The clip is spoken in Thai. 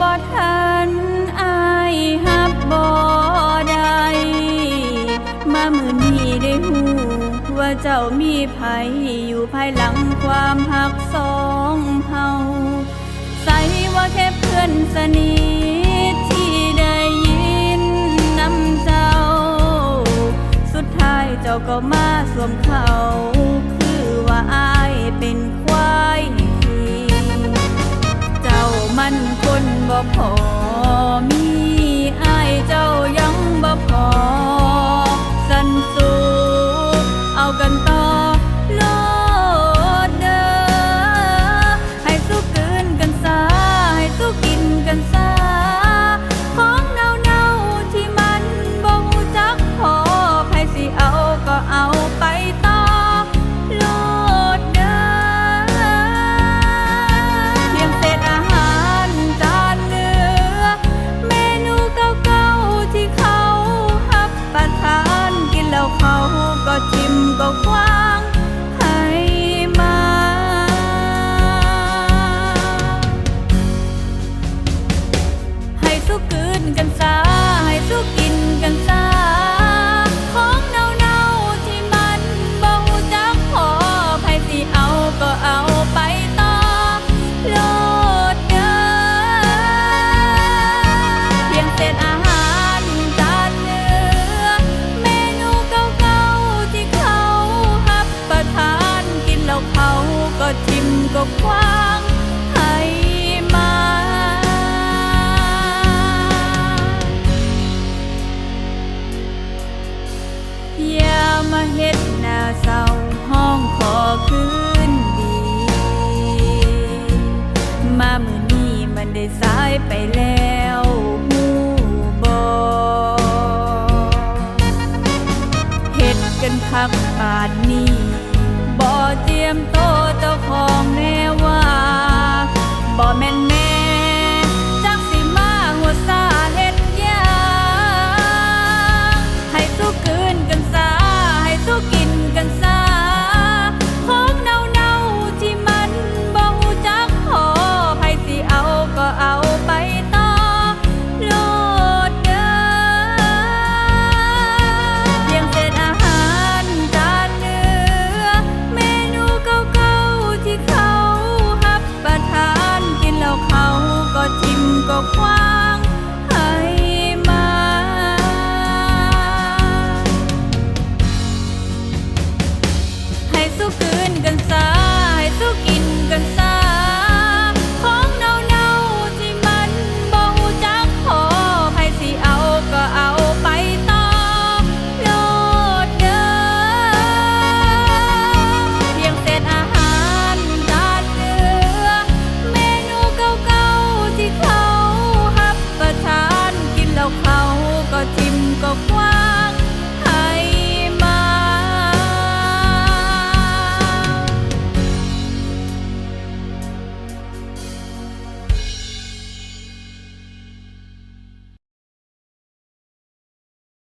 บ่ทันอายฮับบ่ได้มามือนี้ได้หูว่าเจ้ามีภัยอยู่ภายหลังความหักสองเฮาใส่ว่าแค่เพื่อนสนิทที่ได้ยินนำเจ้า สุดท้ายเจ้าก็มาสวมเขา คือว่าอายเป็นควาย พอ มีอายเจ้ายังบ่พอ สันสูเอากันต่อโลดเด้อให้สู้กืนกันซาให้สู้กินกันซาของเน่าเน่าๆที่มันบ่ฮู้จักพอใครสิเอาก็เอา กันซาให้สู้กินกันซาของเน่าๆที่มันบ่ฮู้จักพอใครสิเอาก็เอาไปต่อโลดเด้อเพียงเศษอาหารจานเนื้อเมนูเก่าๆที่เขาหับประทานกินแล้วเขาก็ชิมก็คว้า ๆที่ go.